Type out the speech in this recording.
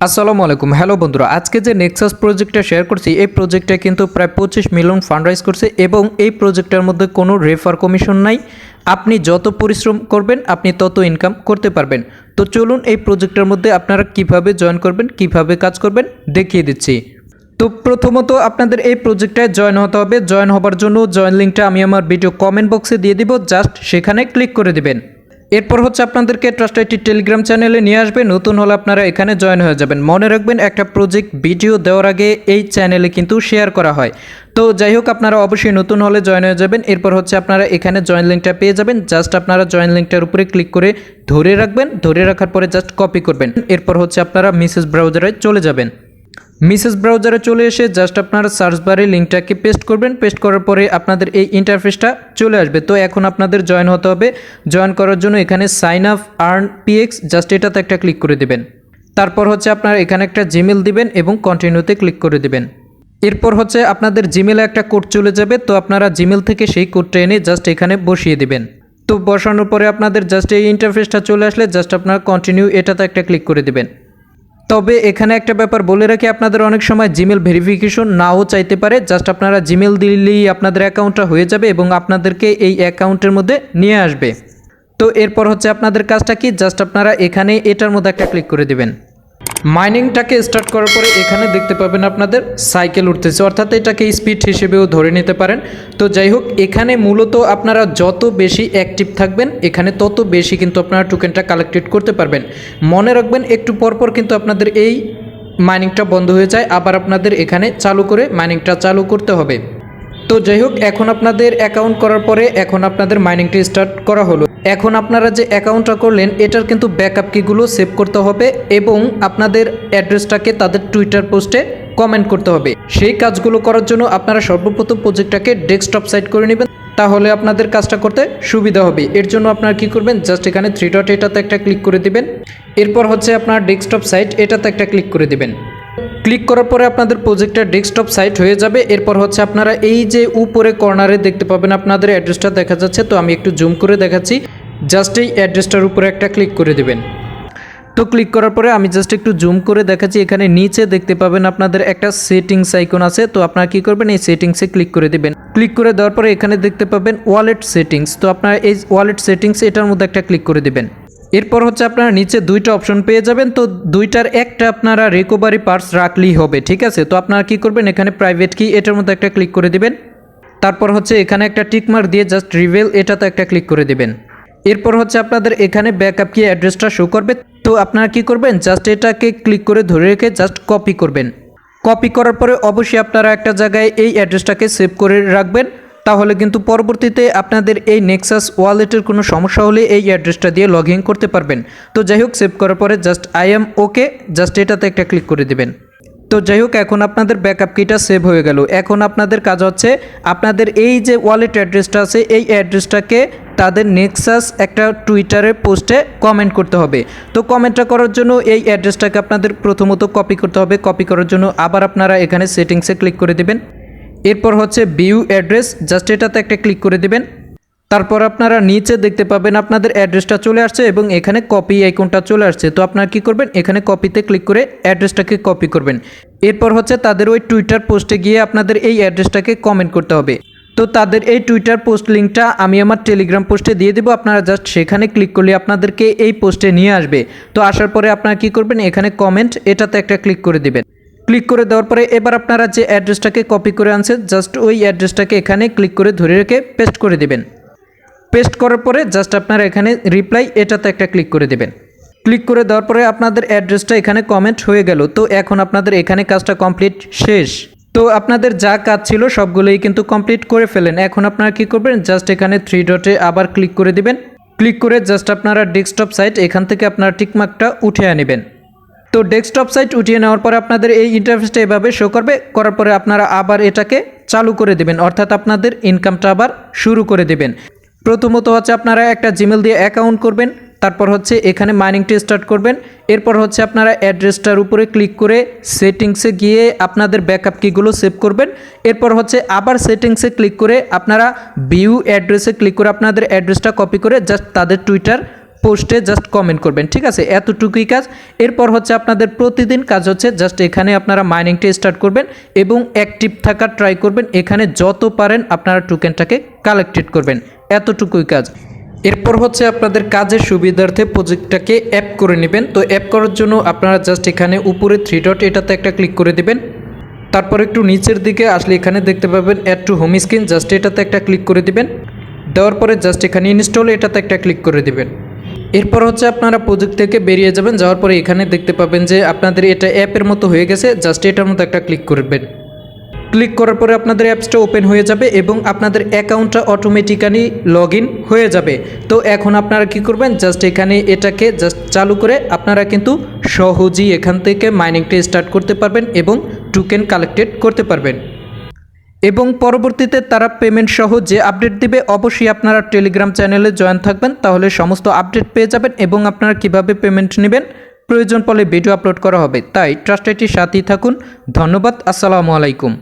আসসালামু আলাইকুম। হ্যালো বন্ধুরা, আজকে যে নেক্সাস প্রজেক্টটা শেয়ার করছি, এই প্রজেক্টটা কিন্তু প্রায় পঁচিশ মিলিয়ন ফান্ড রাইজ করছে এবং এই প্রজেক্টের মধ্যে কোনো রেফার কমিশন নাই। আপনি যত পরিশ্রম করবেন, আপনি তত ইনকাম করতে পারবেন। তো চলুন এই প্রজেক্টের মধ্যে আপনারা কীভাবে জয়েন করবেন, কীভাবে কাজ করবেন, দেখিয়ে দিচ্ছি। তো প্রথমত আপনাদের এই প্রজেক্টটায় জয়েন হতে হবে। জয়েন হবার জন্য জয়েন লিঙ্কটা আমি আমার ভিডিও কমেন্ট বক্সে দিয়ে দিব। জাস্ট সেখানে ক্লিক করে দিবেন। এরপর হচ্ছে আপনাদেরকে ট্রাস্ট আইটি টেলিগ্রাম চ্যানেলে নিয়ে আসবে। নতুন হলে আপনারা এখানে জয়েন হয়ে যাবেন। মনে রাখবেন, একটা প্রজেক্ট ভিডিও দেওয়ার আগে এই চ্যানেলে কিন্তু শেয়ার করা হয়। তো যাই হোক, আপনারা অবশ্যই নতুন হলে জয়েন হয়ে যাবেন। এরপর হচ্ছে আপনারা এখানে জয়েন লিঙ্কটা পেয়ে যাবেন। জাস্ট আপনারা জয়েন লিঙ্কটার উপরে ক্লিক করে ধরে রাখবেন। ধরে রাখার পরে জাস্ট কপি করবেন। এরপর হচ্ছে আপনারা মিসেস ব্রাউজারে চলে যাবেন। মিসেস ব্রাউজারে চলে এসে জাস্ট আপনার সার্চ বারে লিঙ্কটাকে পেস্ট করবেন। পেস্ট করার পরে আপনাদের এই ইন্টারফেসটা চলে আসবে। তো এখন আপনাদের জয়েন হতে হবে। জয়েন করার জন্য এখানে sign up, earn, PX, just এটাতে একটা ক্লিক করে দিবেন। তারপর হচ্ছে আপনার এখানে একটা জিমেল দিবেন এবং কন্টিনিউতে ক্লিক করে দিবেন। এরপর হচ্ছে আপনাদের জিমেলে একটা কোড চলে যাবে। তো আপনারা জিমেল থেকে সেই কোডটা এনে জাস্ট এখানে বসিয়ে দিবেন। তো বসানোর পরে আপনাদের জাস্ট এই ইন্টারফেসটা চলে আসলে জাস্ট আপনারা কন্টিনিউ এটাতে একটা ক্লিক করে দিবেন। তবে এখানে একটা ব্যাপার বলে রাখি, আপনাদের অনেক সময় জিমেল ভেরিফিকেশন নাও চাইতে পারে। জাস্ট আপনারা জিমেল দিলেই আপনাদের অ্যাকাউন্টটা হয়ে যাবে এবং আপনাদেরকে এই অ্যাকাউন্টের মধ্যে নিয়ে আসবে। তো এরপর হচ্ছে আপনাদের কাজটা কি? জাস্ট আপনারা এখানে এটার মধ্যে একটা ক্লিক করে দিবেন। মাইনিংটাকে স্টার্ট করার পরে এখানে দেখতে পাবেন আপনাদের সাইকেল উঠতেছে। অর্থাৎ এটাকে স্পিড হিসেবেও ধরে নিতে পারেন। তো যাই হোক, এখানে মূলত আপনারা যত বেশি অ্যাক্টিভ থাকবেন, এখানে তত বেশি কিন্তু আপনারা টোকেনটা কালেক্টেড করতে পারবেন। মনে রাখবেন, একটু পরপর কিন্তু আপনাদের এই মাইনিংটা বন্ধ হয়ে যায়। আবার আপনাদের এখানে চালু করে মাইনিংটা চালু করতে হবে। তো যাই হোক, এখন আপনাদের অ্যাকাউন্ট করার পরে এখন আপনাদের মাইনিংটি স্টার্ট করা হলো। এখন আপনারা যে অ্যাকাউন্টটা করলেন, এটার কিন্তু ব্যাকআপ কিগুলো সেভ করতে হবে এবং আপনাদের অ্যাড্রেসটাকে তাদের টুইটার পোস্টে কমেন্ট করতে হবে। সেই কাজগুলো করার জন্য আপনারা সর্বপ্রথম প্রজেক্টটাকে ডেস্কটপ সাইট করে নেবেন, তাহলে আপনাদের কাজটা করতে সুবিধা হবে। এর জন্য আপনারা কি করবেন জাস্ট এখানে থ্রি ডট এটাতে একটা ক্লিক করে দিবেন। এরপর হচ্ছে আপনার ডেস্কটপ সাইট এটাতে একটা ক্লিক করে দিবেন। ক্লিক করার পরে আপনাদের প্রজেক্টটা ডেস্কটপ সাইট হয়ে যাবে। এরপর হচ্ছে আপনারা এই যে উপরে কর্নারে দেখতে পাবেন আপনাদের অ্যাড্রেসটা দেখা যাচ্ছে। তো আমি একটু জুম করে দেখাচ্ছি। জাস্ট এই অ্যাড্রেসটার উপরে একটা ক্লিক করে দেবেন। তো ক্লিক করার পরে আমি জাস্ট একটু জুম করে দেখাচ্ছি। এখানে নিচে দেখতে পাবেন আপনাদের একটা সেটিংস আইকন আছে। তো আপনারা কি করবেন? এই সেটিংসে ক্লিক করে দিবেন। ক্লিক করে দেওয়ার পরে এখানে দেখতে পাবেন ওয়ালেট সেটিংস তো আপনারা এই ওয়ালেট সেটিংস এটার মধ্যে একটা ক্লিক করে দিবেন। এরপর হচ্ছে আপনারা নিচে দুইটা অপশন পেয়ে যাবেন। তো দুইটার একটা আপনারা রিকভারি পার্টস রাখলেই হবে, ঠিক আছে? তো আপনারা কি করবেন? এখানে প্রাইভেট কি এটার মধ্যে একটা ক্লিক করে দিবেন। তারপর হচ্ছে এখানে একটা টিকমার দিয়ে জাস্ট রিভেল এটাতে একটা ক্লিক করে দিবেন। এরপর হচ্ছে আপনাদের এখানে ব্যাকআপ কি অ্যাড্রেসটা শো করবে। তো আপনারা কি করবেন? জাস্ট এটাকে ক্লিক করে ধরে রেখে জাস্ট কপি করবেন। কপি করার পরে অবশ্যই আপনারা একটা জায়গায় এই অ্যাড্রেসটাকে সেভ করে রাখবেন। তাহলে কিন্তু পরবর্তীতে আপনাদের এই নেক্সাস ওয়ালেটের কোনো সমস্যা হলে এই অ্যাড্রেসটা দিয়ে লগ ইন করতে পারবেন। তো যাই হোক সেভ করার পরে just I am okay just এটাতে একটা ক্লিক করে দেবেন। তো যাই হোক, এখন আপনাদের ব্যাকআপ কিটা সেভ হয়ে গেল। এখন আপনাদের কাজ হচ্ছে, আপনাদের এই যে ওয়ালেট অ্যাড্রেসটা আছে, এই অ্যাড্রেসটাকে তাদের নেক্সাস একটা টুইটারে পোস্টে কমেন্ট করতে হবে। তো কমেন্টটা করার জন্য এই অ্যাড্রেসটাকে আপনাদের প্রথমত কপি করতে হবে। কপি করার জন্য আবার আপনারা এখানে সেটিংসে ক্লিক করে দেবেন। এরপর হচ্ছে ভিউ অ্যাড্রেস জাস্ট এটাতে একটা ক্লিক করে দেবেন। তারপর আপনারা নিচে দেখতে পাবেন আপনাদের অ্যাড্রেসটা চলে আসছে এবং এখানে কপি আইকনটা চলে আসছে। তো আপনারা কি করবেন? এখানে কপিতে ক্লিক করে অ্যাড্রেসটাকে কপি করবেন। এরপর হচ্ছে তাদের ওই টুইটার পোস্টে গিয়ে আপনাদের এই অ্যাড্রেসটাকে কমেন্ট করতে হবে। তো তাদের এই টুইটার পোস্ট লিঙ্কটা আমি আমার টেলিগ্রাম পোস্টে দিয়ে দেবো। আপনারা জাস্ট সেখানে ক্লিক করলে আপনাদেরকে এই পোস্টে নিয়ে আসবে। তো আসার পরে আপনারা কি করবেন? এখানে কমেন্ট এটাতে একটা ক্লিক করে দিবেন। ক্লিক করে দেওয়ার পরে এবার আপনারা যে অ্যাড্রেসটাকে কপি করে আনছেন জাস্ট ওই অ্যাড্রেসটাকে এখানে ক্লিক করে ধরে রেখে পেস্ট করে দিবেন। পেস্ট করার পরে জাস্ট আপনারা এখানে রিপ্লাই এটাতে একটা ক্লিক করে দেবেন। ক্লিক করে দেওয়ার পরে আপনাদের অ্যাড্রেসটা এখানে কমেন্ট হয়ে গেল। তো এখন আপনাদের এখানে কাজটা কমপ্লিট শেষ। তো আপনাদের যা কাজ ছিল সবগুলোই কিন্তু কমপ্লিট করে ফেলেন। এখন আপনারা কি করবেন? জাস্ট এখানে থ্রি ডটে আবার ক্লিক করে দিবেন। ক্লিক করে জাস্ট আপনারা ডেস্কটপ সাইট এখান থেকে আপনারা টিকমার্কটা উঠে নেবেন তো ডেস্কটপ সাইট উঠিয়ে নেওয়ার পরে আপনাদের এই ইন্টারফেসটা এভাবে শো করবে, করার পরে আপনারা আবার এটাকে চালু করে দেবেন, অর্থাৎ আপনাদের ইনকামটা আবার শুরু করে দেবেন। প্রথমত হচ্ছে আপনারা একটা জিমেল দিয়ে অ্যাকাউন্ট করবেন, তারপর হচ্ছে এখানে মাইনিংটা স্টার্ট করবেন, এরপর হচ্ছে আপনারা অ্যাড্রেসটার উপরে ক্লিক করে সেটিংসে গিয়ে আপনাদের ব্যাকআপ কিগুলো সেভ করবেন, এরপর হচ্ছে আবার সেটিংসে ক্লিক করে আপনারা ভিউ অ্যাড্রেসে ক্লিক করে আপনাদের অ্যাড্রেসটা কপি করে জাস্ট তাদের টুইটার পোস্টে জাস্ট কমেন্ট করবেন, ঠিক আছে? এতটুকুই কাজ। এরপর হচ্ছে আপনাদের প্রতিদিন কাজ হচ্ছে জাস্ট এখানে আপনারা মাইনিংটা স্টার্ট করবেন এবং অ্যাক্টিভ থাকার ট্রাই করবেন। এখানে যত পারেন আপনারা টোকেনটাকে কালেক্টেড করবেন। এতটুকুই কাজ। এরপর হচ্ছে আপনাদের কাজের সুবিধার্থে প্রজেক্টটাকে অ্যাপ করে নেবেন। তো অ্যাপ করার জন্য আপনারা জাস্ট এখানে উপরে থ্রি ডট এটাতে একটা ক্লিক করে দিবেন। তারপর একটু নিচের দিকে আসলে এখানে দেখতে পাবেন add to home screen just এটাতে একটা ক্লিক করে দিবেন। দেওয়ার পরে জাস্ট এখানে ইনস্টল এটাতে একটা ক্লিক করে দিবেন। এরপর হচ্ছে আপনারা প্রজেক্ট থেকে বেরিয়ে যাবেন, যাওয়ার পরে এখানে দেখতে পাবেন যে আপনাদের এটা অ্যাপের মতো হয়ে গেছে, জাস্ট এটার মতো একটা ক্লিক করবেন। ক্লিক করার পরে আপনাদের অ্যাপসটা ওপেন হয়ে যাবে এবং আপনাদের অ্যাকাউন্টটা অটোমেটিক্যালি লগ হয়ে যাবে। তো এখন আপনারা কি করবেন, জাস্ট এখানে এটাকে জাস্ট চালু করে আপনারা কিন্তু সহজেই এখান থেকে মাইনিংটা স্টার্ট করতে পারবেন এবং টোকেন কালেক্টেড করতে পারবেন। এবং পরবর্তীতে তারা পেমেন্ট সহ যে আপডেট দিবে, অবশ্যই আপনারা টেলিগ্রাম চ্যানেলে জয়েন থাকবেন। তাহলে সমস্ত আপডেট পেয়ে যাবেন এবং আপনারা কীভাবে পেমেন্ট নেবেন, প্রয়োজন পড়লে ভিডিও আপলোড করা হবে। তাই ট্রাস্ট আইটির সাথেই থাকুন। ধন্যবাদ। আসসালামু আলাইকুম।